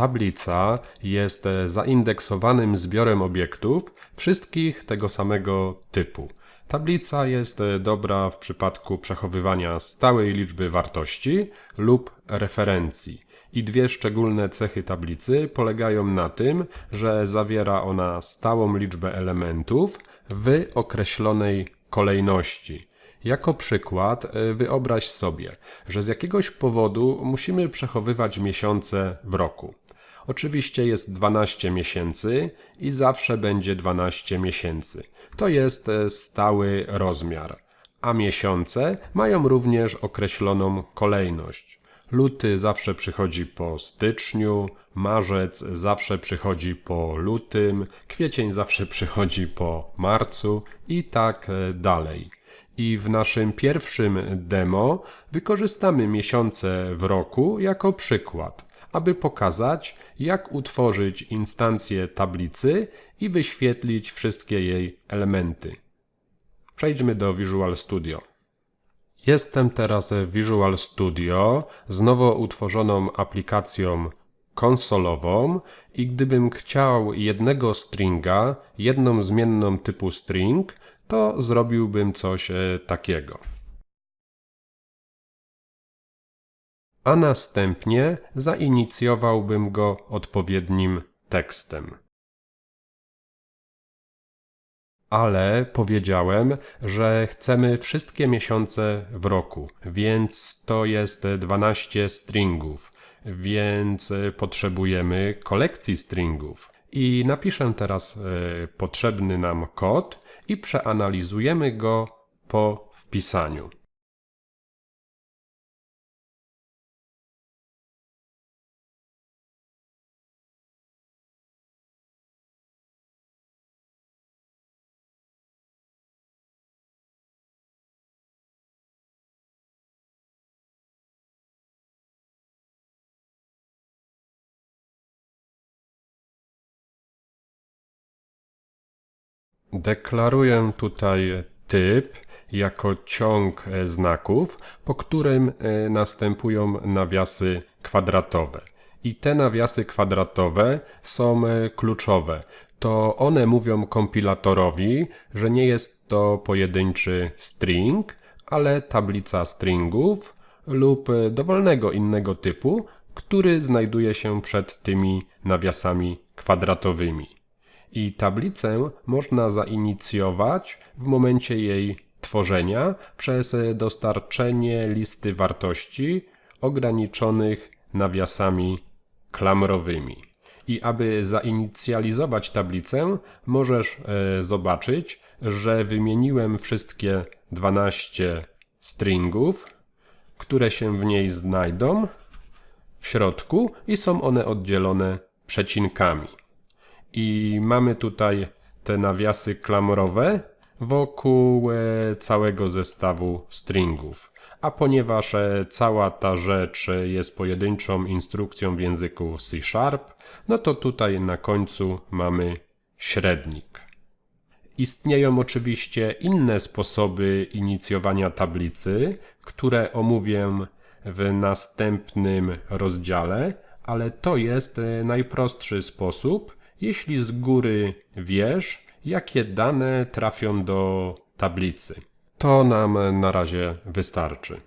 Tablica jest e, zaindeksowanym zbiorem obiektów, wszystkich tego samego typu. Tablica jest e, dobra w przypadku przechowywania stałej liczby wartości lub referencji. I dwie szczególne cechy tablicy polegają na tym, że zawiera ona stałą liczbę elementów w określonej kolejności. Jako przykład e, wyobraź sobie, że z jakiegoś powodu musimy przechowywać miesiące w roku. Oczywiście jest 12 miesięcy i zawsze będzie 12 miesięcy. To jest e, stały rozmiar. A miesiące mają również określoną kolejność. Luty zawsze przychodzi po styczniu, marzec zawsze przychodzi po lutym, kwiecień zawsze przychodzi po marcu i tak e, dalej. I w naszym pierwszym demo wykorzystamy miesiące w roku jako przykład, aby pokazać, jak utworzyć instancję tablicy i wyświetlić wszystkie jej elementy. Przejdźmy do Visual Studio. Jestem teraz w Visual Studio z nowo utworzoną aplikacją konsolową i gdybym chciał jednego stringa, jedną zmienną typu string, to zrobiłbym coś e, takiego. A następnie zainicjowałbym go odpowiednim tekstem. Ale powiedziałem, że chcemy wszystkie miesiące w roku, więc to jest 12 stringów, więc potrzebujemy kolekcji stringów. I napiszę teraz e, potrzebny nam kod i przeanalizujemy go po wpisaniu. Deklaruję tutaj typ jako ciąg e, znaków, po którym e, następują nawiasy kwadratowe. I te nawiasy kwadratowe są e, kluczowe. To one mówią kompilatorowi, że nie jest to pojedynczy string, ale tablica stringów lub dowolnego innego typu, który znajduje się przed tymi nawiasami kwadratowymi. I tablicę można zainicjować w momencie jej tworzenia przez dostarczenie listy wartości ograniczonych nawiasami klamrowymi. I aby zainicjalizować tablicę, możesz e, zobaczyć, że wymieniłem wszystkie 12 stringów, które się w niej znajdą w środku i są one oddzielone przecinkami. I mamy tutaj te nawiasy klamrowe wokół e, całego zestawu stringów. A ponieważ e, cała ta rzecz jest pojedynczą instrukcją w języku C Sharp, no to tutaj na końcu mamy średnik. Istnieją oczywiście inne sposoby inicjowania tablicy, które omówię w następnym rozdziale, ale to jest e, najprostszy sposób, jeśli z góry wiesz, jakie dane trafią do tablicy. To nam na razie wystarczy.